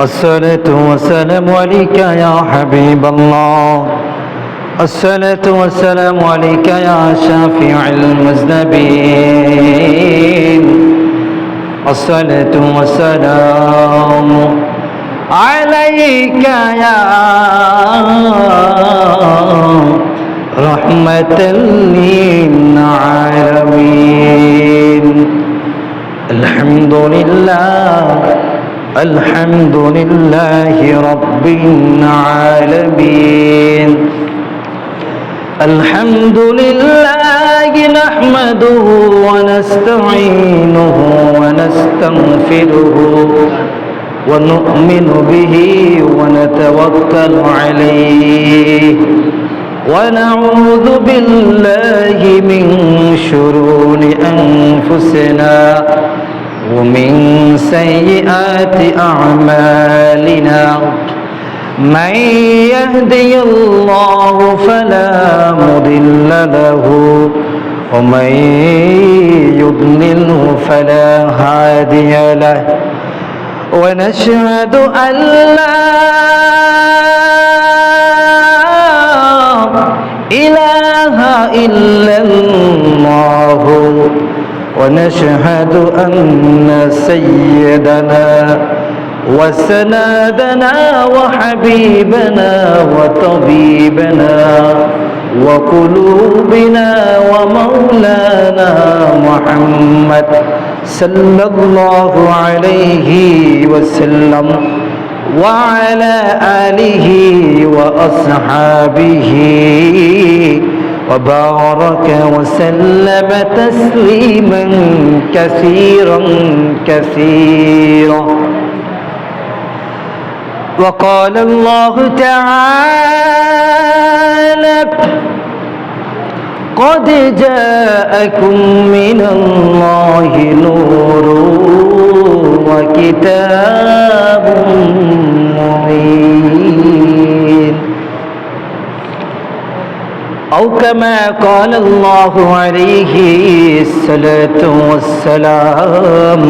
الصلاة والسلام عليك يا حبيب الله. الصلاة والسلام عليك يا شافع المذنبين. الصلاة والسلام عليك يا رحمة للعالمين. الحمد لله الحمد لله رب العالمين. الحمد لله نحمده ونستعينه ونستغفره ونؤمن به ونتوكل عليه. ونعوذ بالله من شرور أنفسنا ومن سيئات أعمالنا من يهدي الله فلا مضل له ومن يضلله فلا هادي له ونشهد أن لا إله إلا الله ونشهد أن سيدنا وسنادنا وحبيبنا وطبيبنا وقلوبنا ومولانا محمد صلى الله عليه وسلم وعلى آله وأصحابه وبارك وسلم تسليما كثيرا كثيرا. وقال الله تعالى قد جاءكم من الله نور وكتاب أو كما قال الله عليه الصلاة والسلام.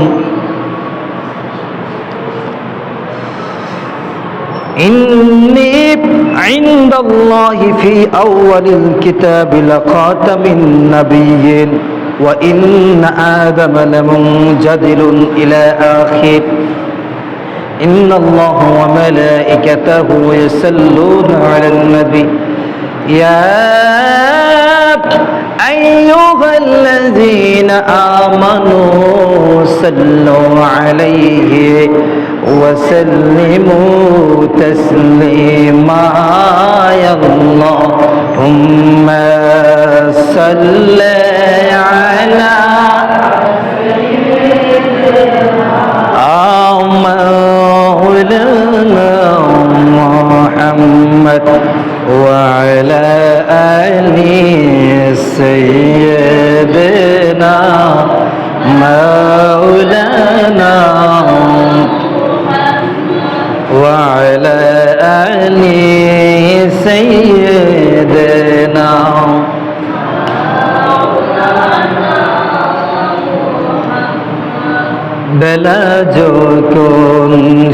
إني عند الله في أول الكتاب لخاتم النبيين وإن آدم لمنجدل إلى آخر. إن الله وملائكته يصلون على النبي. يا أيها الذين آمنوا صلوا عليه وسلموا تسليما يا اللهم صل محمد وعلى آل سيدنا مولانا وعلى آل سيدنا বেলা যখন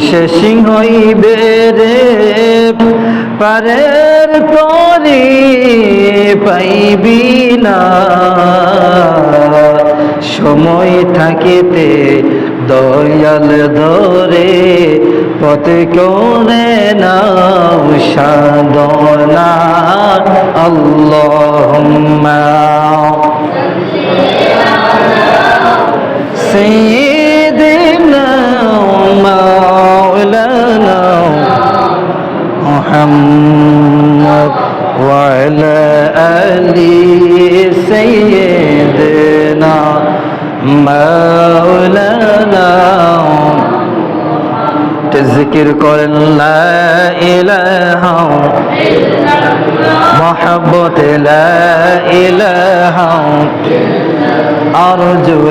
শেষ হইবে রে পরের তোরে পাইবি না। সময় থাকিতে দয়াল ধরে পথ করে নাও সাধনা। আল্লাহুম্মা। সেই تذكر كل لا إله محبة لا إله أرجو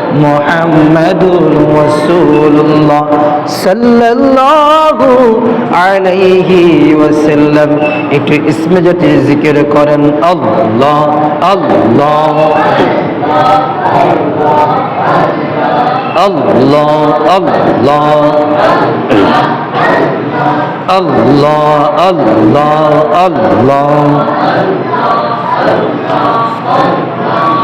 মোহাম্মদুর রসুল্লাহ সাল্লাল্লাহু আলাইহি ওয়াসাল্লাম। একটু ইসমে যদি জিকির করেন আল্লাহ আল্লাহ আল্লাহ আল্লাহ আল্লাহ আল্লাহ আল্লাহ আল্লাহ।